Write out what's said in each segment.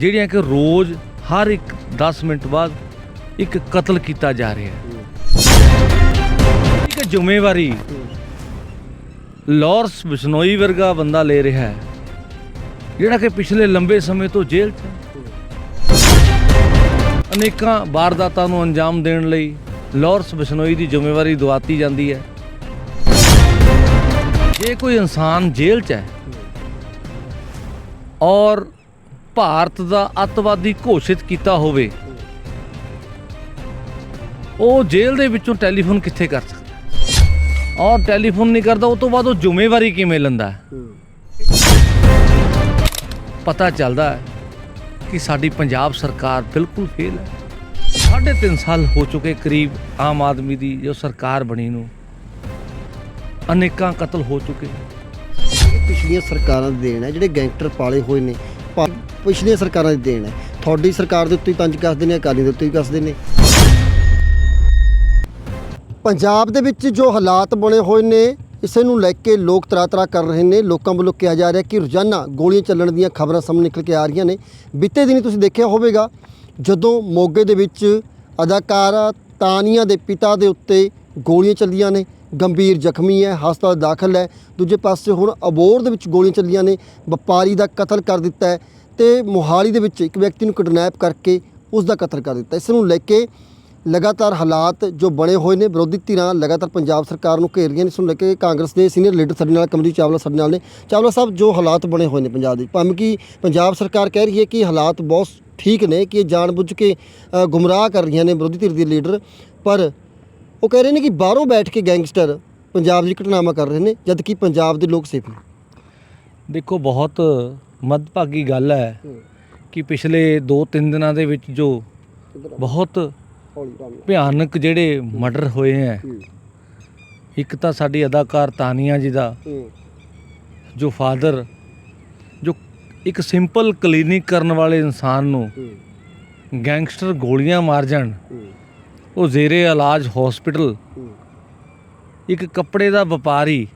ਜਿਹੜੀਆਂ ਕਿ ਰੋਜ਼ ਹਰ ਇੱਕ 10 ਮਿੰਟ ਬਾਅਦ ਇੱਕ ਕਤਲ ਕੀਤਾ ਜਾ ਰਿਹਾ ਹੈ। ਇੱਕ ਜ਼ਿੰਮੇਵਾਰੀ ਲਾਰੈਂਸ ਬਿਸ਼ਨੋਈ ਵਰਗਾ ਬੰਦਾ ਲੈ ਰਿਹਾ ਹੈ, ਜਿਹੜਾ ਕਿ ਪਿਛਲੇ ਲੰਬੇ ਸਮੇਂ ਤੋਂ ਜੇਲ੍ਹ 'ਚ ਹੈ। ਅਨੇਕਾਂ ਵਾਰਦਾਤਾਂ ਨੂੰ ਅੰਜਾਮ ਦੇਣ ਲਈ ਲਾਰੈਂਸ ਬਿਸ਼ਨੋਈ ਦੀ ਜ਼ਿੰਮੇਵਾਰੀ ਦਵਾਤੀ ਜਾਂਦੀ ਹੈ। ਜੇ ਕੋਈ ਇਨਸਾਨ ਜੇਲ੍ਹ 'ਚ ਹੈ ਔਰ ਭਾਰਤ ਦਾ ਅੱਤਵਾਦੀ ਘੋਸ਼ਿਤ ਕੀਤਾ ਹੋਵੇ। ਉਹ ਜੇਲ੍ਹ ਦੇ ਵਿੱਚੋਂ ਟੈਲੀਫੋਨ ਕਿੱਥੇ ਕਰ ਸਕਦਾ? ਔਰ ਟੈਲੀਫੋਨ ਨਹੀਂ ਕਰਦਾ, ਉਹ ਤੋਂ ਬਾਅਦ ਉਹ ਜ਼ਿੰਮੇਵਾਰੀ ਕਿਵੇਂ ਲੈਂਦਾ? ਪਤਾ ਚੱਲਦਾ ਹੈ ਕਿ ਸਾਡੀ ਪੰਜਾਬ ਸਰਕਾਰ ਬਿਲਕੁਲ ਫੇਲ ਹੈ। ਸਾਢੇ ਤਿੰਨ ਸਾਲ ਹੋ ਚੁੱਕੇ ਕਰੀਬ ਆਮ ਆਦਮੀ ਦੀ ਜੋ ਸਰਕਾਰ ਬਣੀ ਨੂੰ। ਅਨੇਕਾਂ ਕਤਲ ਹੋ ਚੁੱਕੇ ਪਿਛਲੀਆਂ ਸਰਕਾਰਾਂ ਦੀ ਦੇਣ ਹੈ ਜਿਹੜੇ ਗੈਂਗਸਟਰ ਪਾਲੇ ਹੋਏ ਨੇ ਪਾ- ਪਿਛਲੀਆਂ ਸਰਕਾਰਾਂ ਦੀ ਦੇਣ ਹੈ। ਤੁਹਾਡੀ ਸਰਕਾਰ ਦੇ ਉੱਤੇ ਹੀ ਤੰਜ ਕੱਸਦੇ ਨੇ, ਅਕਾਲੀ ਦੇ ਉੱਤੇ ਵੀ ਕੱਸਦੇ ਨੇ। ਪੰਜਾਬ ਦੇ ਵਿੱਚ ਜੋ ਹਾਲਾਤ ਬਣੇ ਹੋਏ ਨੇ, ਇਸੇ ਨੂੰ ਲੈ ਕੇ ਲੋਕ ਤਰਾ ਤਰਾ ਕਰ ਰਹੇ ਨੇ। ਲੋਕਾਂ ਵੱਲੋਂ ਕਿਹਾ ਜਾ ਰਿਹਾ ਕਿ ਰੋਜ਼ਾਨਾ ਗੋਲੀਆਂ ਚੱਲਣ ਦੀਆਂ ਖਬਰਾਂ ਸਾਹਮਣੇ ਨਿਕਲ ਕੇ ਆ ਰਹੀਆਂ ਨੇ। ਬੀਤੇ ਦਿਨੀ ਤੁਸੀਂ ਦੇਖਿਆ ਹੋਵੇਗਾ, ਜਦੋਂ ਮੋਗੇ ਦੇ ਵਿੱਚ ਅਦਾਕਾਰਾ ਤਾਨੀਆ ਦੇ ਪਿਤਾ ਦੇ ਉੱਤੇ ਗੋਲੀਆਂ ਚੱਲੀਆਂ ਨੇ ਗੰਭੀਰ ਜ਼ਖਮੀ ਹੈ, ਹਸਪਤਾਲ ਦਾਖਲ ਹੈ। ਦੂਜੇ ਪਾਸੇ ਹੁਣ ਅਬੋਰ ਦੇ ਵਿੱਚ ਗੋਲੀਆਂ ਚੱਲੀਆਂ ਨੇ, ਵਪਾਰੀ ਦਾ ਕਤਲ ਕਰ ਦਿੱਤਾ ਹੈ ਤੇ ਮੋਹਾਲੀ ਦੇ ਵਿੱਚ ਇੱਕ ਵਿਅਕਤੀ ਨੂੰ ਕਿਡਨੈਪ ਕਰਕੇ ਉਸ ਦਾ ਕਤਲ ਕਰ ਦਿੱਤਾ ਇਸ ਨੂੰ ਲੈ ਕੇ ਲਗਾਤਾਰ ਹਾਲਾਤ ਜੋ ਬਣੇ ਹੋਏ ਨੇ, ਵਿਰੋਧੀ ਧਿਰਾਂ ਲਗਾਤਾਰ ਪੰਜਾਬ ਸਰਕਾਰ ਨੂੰ ਘੇਰ ਰਹੀਆਂ ਨੇ। ਇਸ ਨੂੰ ਲੈ ਕੇ ਕਾਂਗਰਸ ਦੇ ਸੀਨੀਅਰ ਲੀਡਰ ਸਾਡੇ ਨਾਲ ਕਮਰੀ ਚਾਵਲਾ ਸਾਡੇ ਨਾਲ ਨੇ। ਚਾਵਲਾ ਸਾਹਿਬ, ਜੋ ਹਾਲਾਤ ਬਣੇ ਹੋਏ ਨੇ ਪੰਜਾਬ ਦੇ, ਭਾਵੇਂ ਕਿ ਪੰਜਾਬ ਸਰਕਾਰ ਕਹਿ ਰਹੀ ਹੈ ਕਿ ਹਾਲਾਤ ਬਹੁਤ ਠੀਕ ਨੇ, ਕਿ ਇਹ ਜਾਣਬੁੱਝ ਕੇ ਗੁੰਮਰਾਹ ਕਰ ਰਹੀਆਂ ਨੇ ਵਿਰੋਧੀ ਧਿਰ ਦੇ ਲੀਡਰ, ਪਰ ਉਹ ਕਹਿ ਰਹੇ ਨੇ ਕਿ ਬਾਹਰੋਂ ਬੈਠ ਕੇ ਗੈਂਗਸਟਰ ਪੰਜਾਬ ਦੀ ਘਟਨਾਵਾਂ ਕਰ ਰਹੇ ਨੇ ਜਦ ਕਿ ਪੰਜਾਬ ਦੇ ਲੋਕ ਸੇਫ ਨੇ। ਦੇਖੋ ਬਹੁਤ ਮਦਭਾਗੀ ਗੱਲ ਹੈ ਕਿ ਪਿਛਲੇ 2-3 ਦਿਨਾਂ ਦੇ ਵਿੱਚ ਜੋ ਬਹੁਤ ਭਿਆਨਕ ਜਿਹੜੇ ਮਰਡਰ ਹੋਏ ਹੈ ਇੱਕ ਤਾਂ ਸਾਡੀ ਅਦਾਕਾਰ ਤਾਨੀਆ ਜੀ ਦਾ ਜੋ ਫਾਦਰ ਜੋ ਇੱਕ ਸਿੰਪਲ ਕਲੀਨਿਕ ਕਰਨ ਵਾਲੇ ਇਨਸਾਨ ਨੂੰ ਗੈਂਗਸਟਰ ਗੋਲੀਆਂ ਮਾਰ ਜਾਣ ਉਹ ਜ਼ੇਰੇ ਇਲਾਜ ਹਸਪੀਟਲ ਇੱਕ ਕੱਪੜੇ ਦਾ ਵਪਾਰੀ,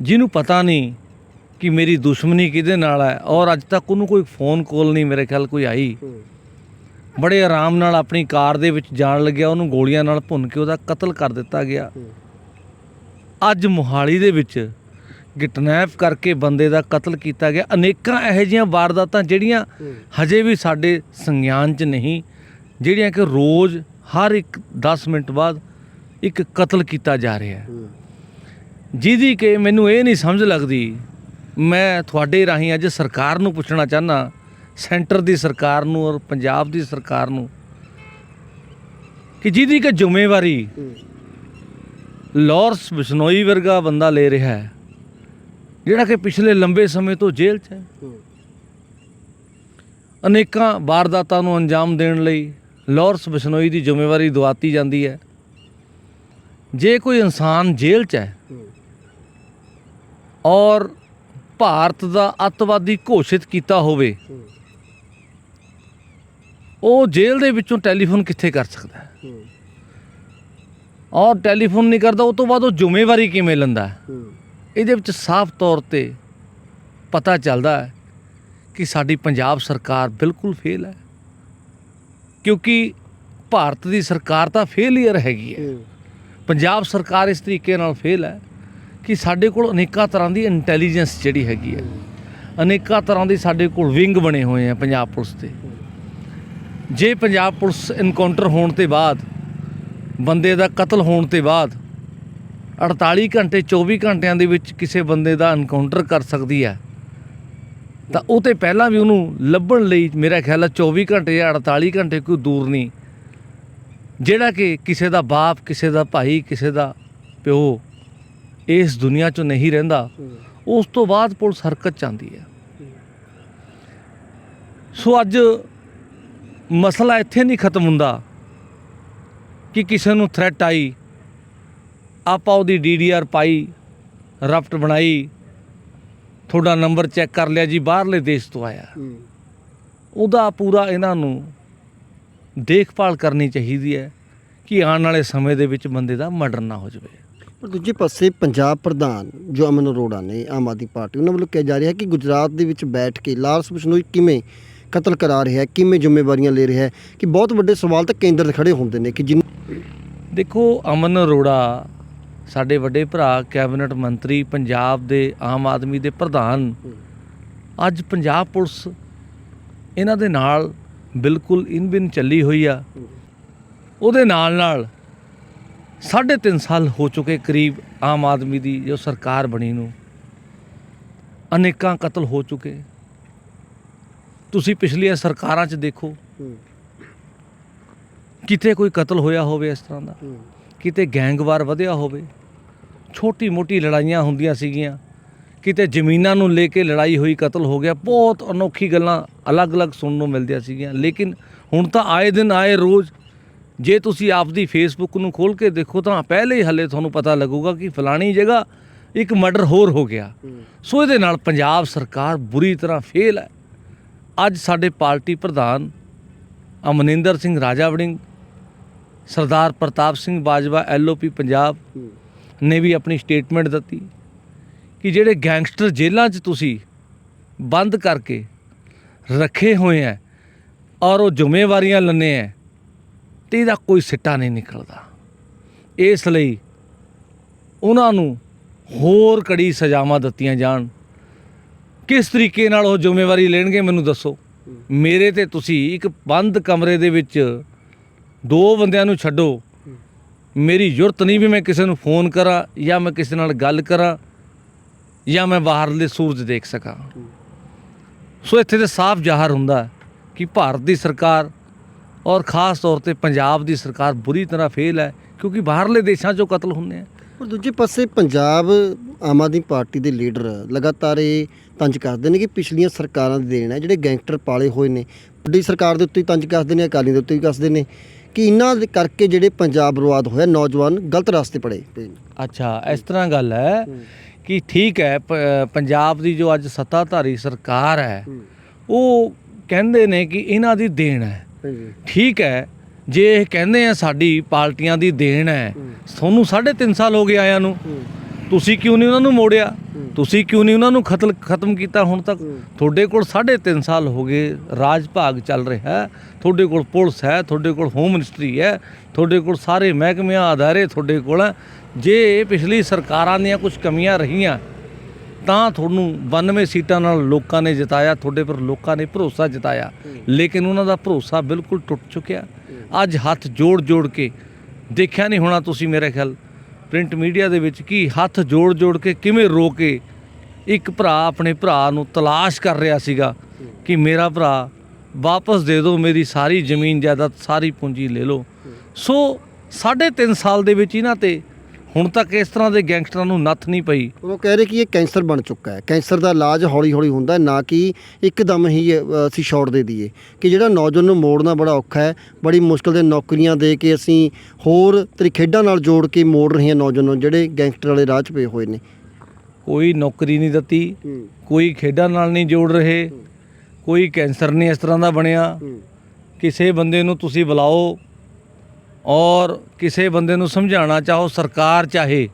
ਜਿਹਨੂੰ ਪਤਾ ਨਹੀਂ ਕਿ ਮੇਰੀ ਦੁਸ਼ਮਣੀ ਕਿਹਦੇ ਨਾਲ ਹੈ ਔਰ ਅੱਜ ਤੱਕ ਉਹਨੂੰ ਕੋਈ ਫੋਨ ਕਾਲ ਨਹੀਂ ਮੇਰੇ ਖਿਆਲ ਕੋਈ ਆਈ। ਬੜੇ ਆਰਾਮ ਨਾਲ ਆਪਣੀ ਕਾਰ ਦੇ ਵਿੱਚ ਜਾਣ ਲੱਗਿਆ, ਉਹਨੂੰ ਗੋਲੀਆਂ ਨਾਲ ਭੁੰਨ ਕੇ ਉਹਦਾ ਕਤਲ ਕਰ ਦਿੱਤਾ ਗਿਆ। ਅੱਜ ਮੋਹਾਲੀ ਦੇ ਵਿੱਚ ਕਿਡਨੈਪ ਕਰਕੇ ਬੰਦੇ ਦਾ ਕਤਲ ਕੀਤਾ ਗਿਆ। ਅਨੇਕਾਂ ਇਹੋ ਜਿਹੀਆਂ ਵਾਰਦਾਤਾਂ ਜਿਹੜੀਆਂ ਹਜੇ ਵੀ ਸਾਡੇ ਸੰਗਿਆਨ 'ਚ ਨਹੀਂ ਜਿਹੜੀਆਂ ਕਿ ਰੋਜ਼ ਹਰ ਇੱਕ 10 ਮਿੰਟ ਬਾਅਦ ਇੱਕ ਕਤਲ ਕੀਤਾ ਜਾ ਰਿਹਾ ਹੈ। ਜਿਹਦੀ ਕਿ ਮੈਨੂੰ ਇਹ ਨਹੀਂ ਸਮਝ ਲੱਗਦੀ ਮੈਂ ਤੁਹਾਡੇ ਰਾਹੀਂ ਅੱਜ ਸਰਕਾਰ ਨੂੰ ਪੁੱਛਣਾ ਚਾਹਨਾ ਸੈਂਟਰ ਦੀ ਸਰਕਾਰ ਨੂੰ ਔਰ ਪੰਜਾਬ ਦੀ ਸਰਕਾਰ ਨੂੰ ਕਿ ਜਿਹਦੀ ਕਿ ਜ਼ਿੰਮੇਵਾਰੀ ਲਾਰੈਂਸ ਬਿਸ਼ਨੋਈ ਵਰਗਾ ਬੰਦਾ ਲੈ ਰਿਹਾ ਹੈ ਜਿਹੜਾ ਕਿ ਪਿਛਲੇ ਲੰਬੇ ਸਮੇਂ ਤੋਂ ਜੇਲ੍ਹ 'ਚ ਹੈ। ਅਨੇਕਾਂ ਵਾਰਦਾਤਾਂ ਨੂੰ ਅੰਜਾਮ ਦੇਣ ਲਈ ਲਾਰੈਂਸ ਬਿਸ਼ਨੋਈ ਦੀ ਜ਼ਿੰਮੇਵਾਰੀ ਦਵਾਤੀ ਜਾਂਦੀ ਹੈ। ਜੇ ਕੋਈ ਇਨਸਾਨ ਜੇਲ੍ਹ 'ਚ ਹੈ ਔਰ ਭਾਰਤ ਦਾ ਅੱਤਵਾਦੀ ਘੋਸ਼ਿਤ ਕੀਤਾ ਹੋਵੇ, ਉਹ ਜੇਲ੍ਹ ਦੇ ਵਿੱਚੋਂ ਟੈਲੀਫੋਨ ਕਿੱਥੇ ਕਰ ਸਕਦਾ ਹੈ? ਔਰ ਟੈਲੀਫੋਨ ਨਹੀਂ ਕਰਦਾ, ਉਹ ਤੋਂ ਬਾਅਦ ਉਹ ਜ਼ਿੰਮੇਵਾਰੀ ਕਿਵੇਂ ਲੈਂਦਾ ਇਹਦੇ ਵਿੱਚ ਸਾਫ਼ ਤੌਰ ਤੇ ਪਤਾ ਚੱਲਦਾ ਹੈ ਕਿ ਸਾਡੀ ਪੰਜਾਬ ਸਰਕਾਰ ਬਿਲਕੁਲ ਫੇਲ ਹੈ। ਕਿਉਂਕਿ ਭਾਰਤ ਦੀ ਸਰਕਾਰ ਤਾਂ ਫੇਲੀਅਰ ਹੈਗੀ ਹੈ। ਪੰਜਾਬ ਸਰਕਾਰ ਇਸ ਤਰੀਕੇ ਨਾਲ ਫੇਲ ਹੈ ਕਿ ਸਾਡੇ ਕੋਲ ਅਨੇਕਾਂ ਤਰ੍ਹਾਂ ਦੀ ਇੰਟੈਲੀਜੈਂਸ ਜਿਹੜੀ ਹੈਗੀ ਹੈ। ਅਨੇਕਾਂ ਤਰ੍ਹਾਂ ਦੀ ਸਾਡੇ ਕੋਲ ਵਿੰਗ ਬਣੇ ਹੋਏ ਆ ਪੰਜਾਬ ਪੁਲਿਸ ਦੇ। ਜੇ ਪੰਜਾਬ ਪੁਲਿਸ ਐਨਕਾਊਂਟਰ ਹੋਣ ਤੇ ਬਾਅਦ ਬੰਦੇ ਦਾ ਕਤਲ ਹੋਣ ਤੇ ਬਾਅਦ 48 ਘੰਟੇ 24 ਘੰਟਿਆਂ ਦੇ ਵਿੱਚ ਕਿਸੇ ਬੰਦੇ ਦਾ ਐਨਕਾਊਂਟਰ ਕਰ ਸਕਦੀ ਹੈ ਤਾਂ ਉਹ ਤੇ ਪਹਿਲਾਂ ਵੀ ਉਹਨੂੰ ਲੱਭਣ ਲਈ ਮੇਰਾ ਖਿਆਲ ਹੈ 24 ਘੰਟੇ ਜਾਂ 48 ਘੰਟੇ ਕੋਈ ਦੂਰ ਨਹੀਂ। ਜਿਹੜਾ ਕਿ ਕਿਸੇ ਦਾ ਬਾਪ, ਕਿਸੇ ਦਾ ਭਾਈ, ਕਿਸੇ ਦਾ ਪਿਓ ਇਸ ਦੁਨੀਆ 'ਚੋਂ ਨਹੀਂ ਰਹਿੰਦਾ, ਉਸ ਤੋਂ ਬਾਅਦ ਪੁਲਿਸ ਹਰਕਤ ਚ ਆਉਂਦੀ ਹੈ। ਸੋ ਅੱਜ ਮਸਲਾ ਇੱਥੇ ਨਹੀਂ ਖਤਮ ਹੁੰਦਾ ਕਿ ਕਿਸੇ ਨੂੰ ਥ੍ਰੈਟ ਆਈ, ਆਪਾਂ ਉਹਦੀ ਡੀਡੀਆਰ ਪਾਈ ਰਫਟ ਬਣਾਈ ਤੁਹਾਡਾ ਨੰਬਰ ਚੈੱਕ ਕਰ ਲਿਆ ਜੀ ਬਾਹਰਲੇ ਦੇਸ਼ ਤੋਂ ਆਇਆ। ਉਹਦਾ ਪੂਰਾ ਇਹਨਾਂ ਨੂੰ ਦੇਖਭਾਲ ਕਰਨੀ ਚਾਹੀਦੀ ਹੈ ਕਿ ਆਉਣ ਵਾਲੇ ਸਮੇਂ ਦੇ ਵਿੱਚ ਬੰਦੇ ਦਾ ਮਰਡਰ ਨਾ ਹੋ ਜਾਵੇ। ਪਰ ਦੂਜੇ ਪਾਸੇ ਪੰਜਾਬ ਪ੍ਰਧਾਨ ਜੋ ਅਮਨ ਅਰੋੜਾ ਨੇ ਆਮ ਆਦਮੀ ਪਾਰਟੀ ਉਹਨਾਂ ਵੱਲੋਂ ਕਿਹਾ ਜਾ ਰਿਹਾ ਹੈ ਕਿ ਗੁਜਰਾਤ ਦੇ ਵਿੱਚ ਬੈਠ ਕੇ ਲਾਰੈਂਸ ਬਿਸ਼ਨੋਈ ਕਿਵੇਂ ਕਤਲ ਕਰਾ ਰਿਹਾ ਹੈ ਕਿਵੇਂ ਜ਼ਿੰਮੇਵਾਰੀਆਂ ਲੈ ਰਿਹਾ ਹੈ ਕਿ ਬਹੁਤ ਵੱਡੇ ਸਵਾਲ ਤਾਂ ਕੇਂਦਰ 'ਤੇ ਖੜੇ ਹੁੰਦੇ ਨੇ ਕਿ ਜਿਨ ਦੇਖੋ ਅਮਨ ਅਰੋੜਾ ਸਾਡੇ ਵੱਡੇ ਭਰਾ ਕੈਬਨਿਟ ਮੰਤਰੀ ਪੰਜਾਬ ਦੇ ਆਮ ਆਦਮੀ ਦੇ ਪ੍ਰਧਾਨ ਅੱਜ ਪੰਜਾਬ ਪੁਲਿਸ ਇਹਨਾਂ ਦੇ ਨਾਲ ਬਿਲਕੁਲ ਇਨ ਬਿਨ ਚੱਲੀ ਹੋਈ ਆ। ਉਹਦੇ ਨਾਲ ਨਾਲ ਸਾਢੇ ਤਿੰਨ ਸਾਲ ਹੋ ਚੁੱਕੇ ਕਰੀਬ ਆਮ ਆਦਮੀ ਦੀ ਜੋ ਸਰਕਾਰ ਬਣੀ ਨੂੰ। ਅਨੇਕਾਂ ਕਤਲ ਹੋ ਚੁੱਕੇ। ਤੁਸੀਂ ਪਿਛਲੀਆਂ ਸਰਕਾਰਾਂ 'ਚ ਦੇਖੋ ਕਿਤੇ ਕੋਈ ਕਤਲ ਹੋਇਆ ਹੋਵੇ ਇਸ ਤਰ੍ਹਾਂ ਦਾ। ਕਿਤੇ ਗੈਂਗਵਾਰ ਵਧਿਆ ਹੋਵੇ ਛੋਟੀ ਮੋਟੀ ਲੜਾਈਆਂ ਹੁੰਦੀਆਂ ਸੀਗੀਆਂ ਕਿਤੇ ਜ਼ਮੀਨਾਂ ਨੂੰ ਲੈ ਕੇ ਲੜਾਈ ਹੋਈ ਕਤਲ ਹੋ ਗਿਆ ਬਹੁਤ ਅਨੋਖੀ ਗੱਲਾਂ ਅਲੱਗ-ਅਲੱਗ ਸੁਣਨ ਨੂੰ ਮਿਲਦੀਆਂ ਸੀਗੀਆਂ। ਲੇਕਿਨ ਹੁਣ ਤਾਂ ਆਏ ਦਿਨ ਆਏ ਰੋਜ਼ ਜੇ ਤੁਸੀਂ ਆਪਦੀ ਫੇਸਬੁੱਕ ਨੂੰ ਖੋਲ ਕੇ ਦੇਖੋ ਤਾਂ ਪਹਿਲੇ ਹੀ ਹੱਲੇ ਤੁਹਾਨੂੰ ਪਤਾ ਲੱਗੂਗਾ ਕਿ ਫਲਾਣੀ ਜਗ੍ਹਾ ਇੱਕ ਮਰਡਰ ਹੋਰ ਹੋ ਗਿਆ। ਸੋ ਇਹਦੇ ਨਾਲ ਪੰਜਾਬ ਸਰਕਾਰ ਬੁਰੀ ਤਰ੍ਹਾਂ ਫੇਲ ਹੈ। ਅੱਜ ਸਾਡੇ ਪਾਰਟੀ ਪ੍ਰਧਾਨ ਅਮਨਿੰਦਰ ਸਿੰਘ ਰਾਜਾ ਵੜਿੰਗ ਸਰਦਾਰ ਪ੍ਰਤਾਪ ਸਿੰਘ ਬਾਜਵਾ ਐਲਓਪੀ ਪੰਜਾਬ ਨੇ ਵੀ ਆਪਣੀ ਸਟੇਟਮੈਂਟ ਦਿੱਤੀ ਕਿ ਜਿਹੜੇ ਗੈਂਗਸਟਰ ਜੇਲ੍ਹਾਂ 'ਚ ਤੁਸੀਂ ਬੰਦ ਕਰਕੇ ਰੱਖੇ ਹੋਏ ਹੈ ਔਰ ਉਹ ਜ਼ਿੰਮੇਵਾਰੀਆਂ ਲੰਨੇ ਹੈ ਤੇ ਇਹਦਾ ਕੋਈ ਸਿੱਟਾ ਨਹੀਂ ਨਿਕਲਦਾ। ਇਸ ਲਈ ਉਹਨਾਂ ਨੂੰ ਹੋਰ ਕੜੀ ਸਜ਼ਾਵਾਂ ਦਿੱਤੀਆਂ ਜਾਣ। ਕਿਸ ਤਰੀਕੇ ਨਾਲ ਉਹ ਜ਼ਿੰਮੇਵਾਰੀ ਲੈਣਗੇ ਮੈਨੂੰ ਦੱਸੋ। ਮੇਰੇ ਤੇ ਤੁਸੀਂ ਇੱਕ ਬੰਦ ਕਮਰੇ ਦੇ ਵਿੱਚ ਦੋ ਬੰਦਿਆਂ ਨੂੰ ਛੱਡੋ। ਮੇਰੀ ਜ਼ਰੂਰਤ ਨਹੀਂ ਵੀ ਮੈਂ ਕਿਸੇ ਨੂੰ ਫੋਨ ਕਰਾਂ ਜਾਂ ਮੈਂ ਕਿਸੇ ਨਾਲ ਗੱਲ ਕਰਾਂ ਜਾਂ ਮੈਂ ਬਾਹਰਲੇ ਸੂਰਜ ਦੇਖ ਸਕਾਂ। ਸੋ ਇੱਥੇ ਤੇ ਸਾਫ਼ ਜ਼ਾਹਰ ਹੁੰਦਾ ਕਿ ਭਾਰਤ ਦੀ ਸਰਕਾਰ ਔਰ ਖਾਸ ਤੌਰ ਤੇ ਪੰਜਾਬ ਦੀ ਸਰਕਾਰ ਬੁਰੀ ਤਰ੍ਹਾਂ ਫੇਲ ਹੈ ਕਿਉਂਕਿ ਬਾਹਰਲੇ ਦੇਸ਼ਾਂ 'ਚੋਂ ਕਤਲ ਹੁੰਦੇ ਆ। ਪਰ ਦੂਜੇ ਪਾਸੇ ਪੰਜਾਬ ਆਮ ਆਦਮੀ ਪਾਰਟੀ ਦੇ ਲੀਡਰ ਲਗਾਤਾਰ ਇਹ ਤੰਜ ਕਰਦੇ ਨੇ ਕਿ ਪਿਛਲੀਆਂ ਸਰਕਾਰਾਂ ਦੇ ਦੇਣ ਹੈ, ਜਿਹੜੇ ਗੈਂਗਸਟਰ ਪਾਲੇ ਹੋਏ ਨੇ। ਵੱਡੀ ਸਰਕਾਰ ਦੇ ਉੱਤੇ ਹੀ ਤੰਜ ਕੱਸਦੇ ਨੇ, ਅਕਾਲੀ ਦੇ ਉੱਤੇ ਵੀ ਕੱਸਦੇ ਨੇ। ਕਿ ਇਹਨਾਂ ਦੇ ਕਰਕੇ ਜਿਹੜੇ ਪੰਜਾਬ ਬਰਬਾਦ ਹੋਇਆ ਨੌਜਵਾਨ ਗਲਤ ਰਸਤੇ ਪੜੇ ਅੱਛਾ ਇਸ ਤਰ੍ਹਾਂ ਗੱਲ ਹੈ ਕਿ ਠੀਕ ਹੈ ਪੰਜਾਬ ਦੀ ਜੋ ਅੱਜ ਸੱਤਾਧਾਰੀ ਸਰਕਾਰ ਹੈ ਉਹ ਕਹਿੰਦੇ ਨੇ ਕਿ ਇਹਨਾਂ ਦੀ ਦੇਣ ਹੈ। ਠੀਕ ਹੈ ਜੇ ਇਹ ਕਹਿੰਦੇ ਆ ਸਾਡੀ ਪਾਰਟੀਆਂ ਦੀ ਦੇਣ ਹੈ ਤੁਹਾਨੂੰ 3.5 ਸਾਲ ਹੋ ਗਏ ਆਇਆਂ ਨੂੰ। ਤੁਸੀਂ ਕਿਉਂ ਨਹੀਂ ਉਹਨਾਂ ਨੂੰ ਮੋੜਿਆ? ਤੁਸੀਂ ਕਿਉਂ ਨਹੀਂ ਉਹਨਾਂ ਨੂੰ ਖਤਲ ਖਤਮ ਕੀਤਾ? ਹੁਣ ਤੱਕ ਤੁਹਾਡੇ ਕੋਲ 3.5 ਸਾਲ ਹੋ ਗਏ ਰਾਜ ਭਾਗ ਚੱਲ ਰਿਹਾ ਹੈ। ਤੁਹਾਡੇ ਕੋਲ ਪੁਲਿਸ ਹੈ ਤੁਹਾਡੇ ਕੋਲ ਹੋਮ ਮਿਨਿਸਟਰੀ ਹੈ ਤੁਹਾਡੇ ਕੋਲ ਸਾਰੇ ਮਹਿਕਮਿਆਂ ਆਧਾਰੇ ਤੁਹਾਡੇ ਕੋਲ। ਜੇ ਪਿਛਲੀ ਸਰਕਾਰਾਂ ਦੀਆਂ ਕੁਝ ਕਮੀਆਂ ਰਹੀਆਂ ਤਾਂ ਤੁਹਾਨੂੰ 92 ਸੀਟਾਂ ਨਾਲ ਲੋਕਾਂ ਨੇ ਜਿਤਾਇਆ ਤੁਹਾਡੇ ਪਰ ਲੋਕਾਂ ਨੇ ਭਰੋਸਾ ਜਿਤਾਇਆ। ਲੇਕਿਨ ਉਹਨਾਂ ਦਾ ਭਰੋਸਾ ਬਿਲਕੁਲ ਟੁੱਟ ਚੁੱਕਿਆ। ਅੱਜ ਹੱਥ ਜੋੜ ਜੋੜ ਕੇ ਦੇਖਿਆ ਨਹੀਂ ਹੋਣਾ ਤੁਸੀਂ ਮੇਰੇ ਖਿਆਲ। ਪ੍ਰਿੰਟ ਮੀਡੀਆ ਦੇ ਵਿੱਚ ਕੀ ਹੱਥ ਜੋੜ ਜੋੜ ਕੇ ਕਿਵੇਂ ਰੋ ਕੇ ਇੱਕ ਭਰਾ ਆਪਣੇ ਭਰਾ ਨੂੰ ਤਲਾਸ਼ ਕਰ ਰਿਹਾ ਸੀਗਾ ਕਿ ਮੇਰਾ ਭਰਾ ਵਾਪਸ ਦੇ ਦਿਓ ਮੇਰੀ ਸਾਰੀ ਜ਼ਮੀਨ ਜਾਇਦਾਦ ਸਾਰੀ ਪੂੰਜੀ ਲੈ ਲਓ। ਸੋ ਸਾਢੇ ਤਿੰਨ ਸਾਲ ਦੇ ਵਿੱਚ ਇਹਨਾਂ ਤੇ ਹੁਣ ਤੱਕ ਇਸ ਤਰ੍ਹਾਂ ਦੇ ਗੈਂਗਸਟਰਾਂ ਨੂੰ ਨੱਥ ਨਹੀਂ ਪਈ। ਉਹ ਕਹਿ ਰਹੇ ਕਿ ਇਹ ਕੈਂਸਰ ਬਣ ਚੁੱਕਾ ਹੈ। ਕੈਂਸਰ ਦਾ ਇਲਾਜ ਹੌਲੀ ਹੌਲੀ ਹੁੰਦਾ ਨਾ ਕਿ ਇੱਕਦਮ ਹੀ ਅਸੀਂ ਛੋੜ ਦੇ ਦਈਏ। ਕਿ ਜਿਹੜਾ ਨੌਜਵਾਨ ਨੂੰ ਮੋੜਨਾ ਬੜਾ ਔਖਾ ਹੈ ਬੜੀ ਮੁਸ਼ਕਲ ਦੇ ਨੌਕਰੀਆਂ ਦੇ ਕੇ ਅਸੀਂ ਹੋਰ ਤਰੀ ਖੇਡਾਂ ਨਾਲ ਜੋੜ ਕੇ ਮੋੜ ਰਹੇ ਹਾਂ ਨੌਜਵਾਨ ਨੂੰ ਜਿਹੜੇ ਗੈਂਗਸਟਰ ਵਾਲੇ ਰਾਹ 'ਚ ਪਏ ਹੋਏ ਨੇ। ਕੋਈ ਨੌਕਰੀ ਨਹੀਂ ਦਿੱਤੀ ਕੋਈ ਖੇਡਾਂ ਨਾਲ ਨਹੀਂ ਜੋੜ ਰਹੇ ਕੋਈ ਕੈਂਸਰ ਨਹੀਂ ਇਸ ਤਰ੍ਹਾਂ ਦਾ ਬਣਿਆ। ਕਿਸੇ ਬੰਦੇ ਨੂੰ ਤੁਸੀਂ ਬੁਲਾਓ ਔਰ ਕਿਸੇ ਬੰਦੇ ਨੂੰ ਸਮਝਾਉਣਾ ਚਾਹੋ ਸਰਕਾਰ ਚਾਹੇ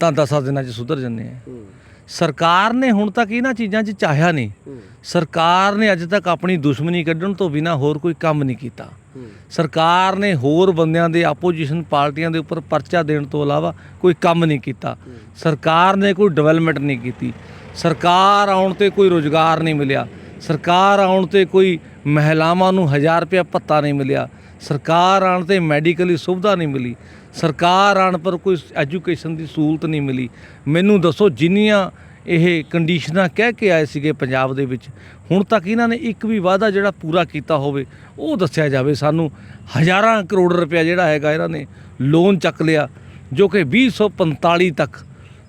ਤਾਂ 10 ਦਿਨਾਂ 'ਚ ਸੁਧਰ ਜੰਨੇ ਆ। ਸਰਕਾਰ ਨੇ ਹੁਣ ਤੱਕ ਇਹਨਾਂ ਚੀਜ਼ਾਂ 'ਚ ਚਾਹਿਆ ਨਹੀਂ। ਸਰਕਾਰ ਨੇ ਅੱਜ ਤੱਕ ਆਪਣੀ ਦੁਸ਼ਮਣੀ ਕੱਢਣ ਤੋਂ ਬਿਨਾ ਹੋਰ ਕੋਈ ਕੰਮ ਨਹੀਂ ਕੀਤਾ। ਸਰਕਾਰ ਨੇ ਹੋਰ ਬੰਦਿਆਂ ਦੇ ਆਪੋਜੀਸ਼ਨ ਪਾਰਟੀਆਂ ਦੇ ਉੱਪਰ ਪਰਚਾ ਦੇਣ ਤੋਂ ਇਲਾਵਾ ਕੋਈ ਕੰਮ ਨਹੀਂ ਕੀਤਾ। ਸਰਕਾਰ ਨੇ ਕੋਈ ਡਿਵੈਲਪਮੈਂਟ ਨਹੀਂ ਕੀਤੀ। ਸਰਕਾਰ ਆਉਣ ਤੇ ਕੋਈ ਰੋਜ਼ਗਾਰ ਨਹੀਂ ਮਿਲਿਆ। ਸਰਕਾਰ ਆਉਣ ਤੇ ਕੋਈ ਮਹਿਲਾਵਾਂ ਨੂੰ 1000 ਰੁਪਏ ਭੱਤਾ ਨਹੀਂ ਮਿਲਿਆ। ਸਰਕਾਰ ਆਉਣ ਤੇ ਮੈਡੀਕਲੀ ਸੁਵਿਧਾ ਨਹੀਂ ਮਿਲੀ, ਸਰਕਾਰ ਆਉਣ ਪਰ ਕੋਈ ਐਜੂਕੇਸ਼ਨ ਦੀ ਸਹੂਲਤ ਨਹੀਂ ਮਿਲੀ। ਮੈਨੂੰ ਦੱਸੋ ਜਿੰਨੀਆਂ ਇਹ ਕੰਡੀਸ਼ਨਾਂ ਕਹਿ ਕੇ ਆਏ ਸੀਗੇ ਪੰਜਾਬ ਦੇ ਵਿੱਚ, ਹੁਣ ਤੱਕ ਇਹਨਾਂ ਨੇ ਇੱਕ ਵੀ ਵਾਅਦਾ ਜਿਹੜਾ ਪੂਰਾ ਕੀਤਾ ਹੋਵੇ, ਉਹ ਦੱਸਿਆ ਜਾਵੇ ਸਾਨੂੰ। ਹਜ਼ਾਰਾਂ ਕਰੋੜ ਰੁਪਇਆ ਜਿਹੜਾ ਹੈਗਾ ਇਹਨਾਂ ਨੇ ਲੋਨ ਚੱਕ ਲਿਆ, ਜੋ ਕਿ 2045 ਤੱਕ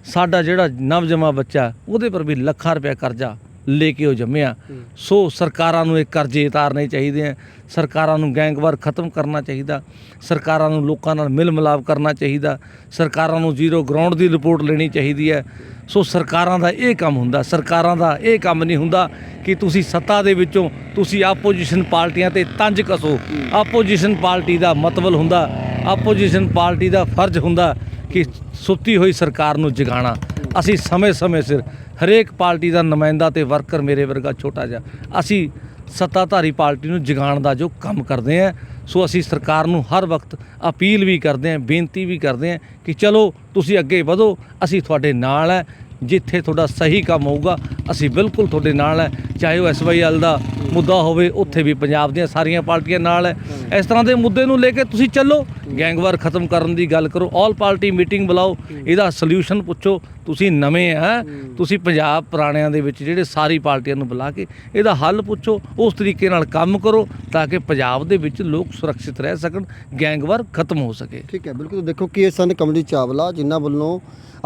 ਸਾਡਾ ਜਿਹੜਾ ਨਵਜਮਾ ਬੱਚਾ, ਉਹਦੇ ਪਰ ਵੀ ਲੱਖਾਂ ਰੁਪਇਆ ਕਰਜ਼ਾ ਲੈ ਕੇ ਉਹ ਜੰਮਿਆ ਸੋ ਸਰਕਾਰਾਂ ਨੂੰ ਇਹ ਕਰਜ਼ੇ ਉਤਾਰਨੇ ਚਾਹੀਦੇ ਆ। ਸਰਕਾਰਾਂ ਨੂੰ ਗੈਂਗਵਾਰ ਖਤਮ ਕਰਨਾ ਚਾਹੀਦਾ। ਸਰਕਾਰਾਂ ਨੂੰ ਲੋਕਾਂ ਨਾਲ ਮਿਲ ਮਿਲਾਪ ਕਰਨਾ ਚਾਹੀਦਾ। ਸਰਕਾਰਾਂ ਨੂੰ ਜ਼ੀਰੋ ਗਰਾਊਂਡ ਦੀ ਰਿਪੋਰਟ ਲੈਣੀ ਚਾਹੀਦੀ ਹੈ। ਸੋ ਸਰਕਾਰਾਂ ਦਾ ਇਹ ਕੰਮ ਹੁੰਦਾ। ਸਰਕਾਰਾਂ ਦਾ ਇਹ ਕੰਮ ਨਹੀਂ ਹੁੰਦਾ ਕਿ ਤੁਸੀਂ ਸੱਤਾ ਦੇ ਵਿੱਚੋਂ ਤੁਸੀਂ ਆਪੋਜੀਸ਼ਨ ਪਾਰਟੀਆਂ ਤੇ ਤੰਜ ਕਸੋ। ਆਪੋਜੀਸ਼ਨ ਪਾਰਟੀ ਦਾ ਮਤਲਬ ਹੁੰਦਾ। ਆਪੋਜੀਸ਼ਨ ਪਾਰਟੀ ਦਾ ਫਰਜ਼ ਹੁੰਦਾ ਕਿ ਸੁੱਤੀ ਹੋਈ ਸਰਕਾਰ ਨੂੰ ਜਗਾਉਣਾ ਅਸੀਂ ਸਮੇਂ-ਸਮੇਂ ਸਿਰ ਹਰੇਕ ਪਾਰਟੀ ਦਾ ਨੁਮਾਇੰਦਾ ਤੇ ਵਰਕਰ ਮੇਰੇ ਵਰਗਾ ਛੋਟਾ ਜਿਹਾ, ਅਸੀਂ ਸੱਤਾਧਾਰੀ ਪਾਰਟੀ ਨੂੰ ਜਗਾਉਣ ਦਾ ਜੋ ਕੰਮ ਕਰਦੇ ਆ ਸੋ ਅਸੀਂ ਸਰਕਾਰ ਨੂੰ ਹਰ ਵਕਤ ਅਪੀਲ ਵੀ ਕਰਦੇ ਹਾਂ, ਬੇਨਤੀ ਵੀ ਕਰਦੇ ਹਾਂ ਕਿ ਚਲੋ ਤੁਸੀਂ ਅੱਗੇ ਵਧੋ, ਅਸੀਂ ਤੁਹਾਡੇ ਨਾਲ ਹੈ, ਜਿੱਥੇ ਤੁਹਾਡਾ ਸਹੀ ਕੰਮ ਹੋਊਗਾ, ਅਸੀਂ ਬਿਲਕੁਲ ਤੁਹਾਡੇ ਨਾਲ ਹੈ, ਚਾਹੇ ਉਹ ਐਸਵਾਈਐਲ ਦਾ ਮੁੱਦਾ ਹੋਵੇ, ਉੱਥੇ ਵੀ ਪੰਜਾਬ ਦੀਆਂ ਸਾਰੀਆਂ ਪਾਰਟੀਆਂ ਨਾਲ ਹੈ। ਇਸ ਤਰ੍ਹਾਂ ਦੇ ਮੁੱਦੇ ਨੂੰ ਲੈ ਕੇ ਤੁਸੀਂ ਚੱਲੋ, ਗੈਂਗਵਾਰ ਖਤਮ ਕਰਨ ਦੀ ਗੱਲ ਕਰੋ ਆਲ ਪਾਰਟੀ ਮੀਟਿੰਗ ਬੁਲਾਓ, ਇਹਦਾ ਸੋਲੂਸ਼ਨ ਪੁੱਛੋ, ਤੁਸੀਂ ਨਵੇਂ ਹੈ ਤੁਸੀਂ ਪੰਜਾਬ ਪੁਰਾਣਿਆਂ ਦੇ ਵਿੱਚ ਜਿਹੜੇ ਸਾਰੀ ਪਾਰਟੀਆਂ ਨੂੰ ਬੁਲਾ ਕੇ ਇਹਦਾ ਹੱਲ ਪੁੱਛੋ, ਉਸ ਤਰੀਕੇ ਨਾਲ ਕੰਮ ਕਰੋ, ਤਾਂ ਕਿ ਪੰਜਾਬ ਦੇ ਵਿੱਚ ਲੋਕ ਸੁਰੱਖਿਅਤ ਰਹਿ ਸਕਣ, ਗੈਂਗਵਾਰ ਖਤਮ ਹੋ ਸਕੇ। ਠੀਕ ਹੈ, ਬਿਲਕੁਲ। ਦੇਖੋ, ਕਿ ਇਹ ਸਨ ਕਮਲੀ ਚਾਵਲਾ, ਜਿਨ੍ਹਾਂ ਵੱਲੋਂ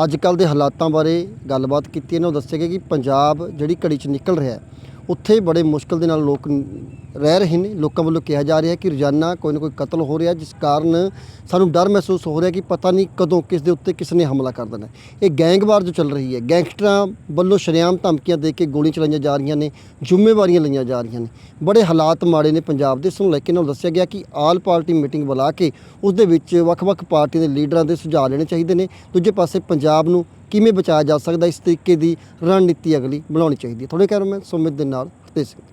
ਅੱਜ ਕੱਲ ਦੇ ਹਾਲਾਤਾਂ ਬਾਰੇ ਗੱਲਬਾਤ ਕੀਤੀ। ਇਹਨਾਂ ਨੂੰ ਦੱਸਿਆ ਗਿਆ ਕਿ ਪੰਜਾਬ ਜਿਹੜੀ ਘੜੀ 'ਚ ਨਿਕਲ ਰਿਹਾ ਹੈ ਉੱਥੇ ਬੜੇ ਮੁਸ਼ਕਲ ਦੇ ਨਾਲ ਲੋਕ ਰਹਿ ਰਹੇ ਨੇ। ਲੋਕਾਂ ਵੱਲੋਂ ਕਿਹਾ ਜਾ ਰਿਹਾ ਕਿ ਰੋਜ਼ਾਨਾ ਕੋਈ ਨਾ ਕੋਈ ਕਤਲ ਹੋ ਰਿਹਾ, ਜਿਸ ਕਾਰਨ ਸਾਨੂੰ ਡਰ ਮਹਿਸੂਸ ਹੋ ਰਿਹਾ ਕਿ ਪਤਾ ਨਹੀਂ ਕਦੋਂ ਕਿਸ ਦੇ ਉੱਤੇ ਕਿਸ ਨੇ ਹਮਲਾ ਕਰ ਦੇਣਾ। ਇਹ ਗੈਂਗਵਾਰ ਜੋ ਚੱਲ ਰਹੀ ਹੈ, ਗੈਂਗਸਟਰਾਂ ਵੱਲੋਂ ਸ਼ਰੇਆਮ ਧਮਕੀਆਂ ਦੇ ਕੇ ਗੋਲੀਆਂ ਚਲਾਈਆਂ ਜਾ ਰਹੀਆਂ ਨੇ, ਜ਼ਿੰਮੇਵਾਰੀਆਂ ਲਈਆਂ ਜਾ ਰਹੀਆਂ ਨੇ। ਬੜੇ ਹਾਲਾਤ ਮਾੜੇ ਨੇ ਪੰਜਾਬ ਦੇ। ਇਸ ਨੂੰ ਲੈ ਕੇ ਨਾਲ ਦੱਸਿਆ ਗਿਆ ਕਿ ਆਲ ਪਾਰਟੀ ਮੀਟਿੰਗ ਬੁਲਾ ਕੇ ਉਸ ਦੇ ਵਿੱਚ ਵੱਖ-ਵੱਖ ਪਾਰਟੀਆਂ ਦੇ ਲੀਡਰਾਂ ਦੇ ਸੁਝਾਅ ਲੈਣੇ ਚਾਹੀਦੇ ਨੇ। ਦੂਜੇ ਪਾਸੇ ਪੰਜਾਬ ਨੂੰ ਕਿਵੇਂ ਬਚਾਇਆ ਜਾ ਸਕਦਾ ਇਸ ਤਰੀਕੇ ਦੀ ਰਣਨੀਤੀ ਅਗਲੀ ਬਣਾਉਣੀ ਚਾਹੀਦੀ ਹੈ। ਤੁਹਾਡੇ ਕਹਿ ਮੈਂ ਸੁਮਿਤ ਦੇ ਨਾਲ ਤੇ ਸਿੰਘ।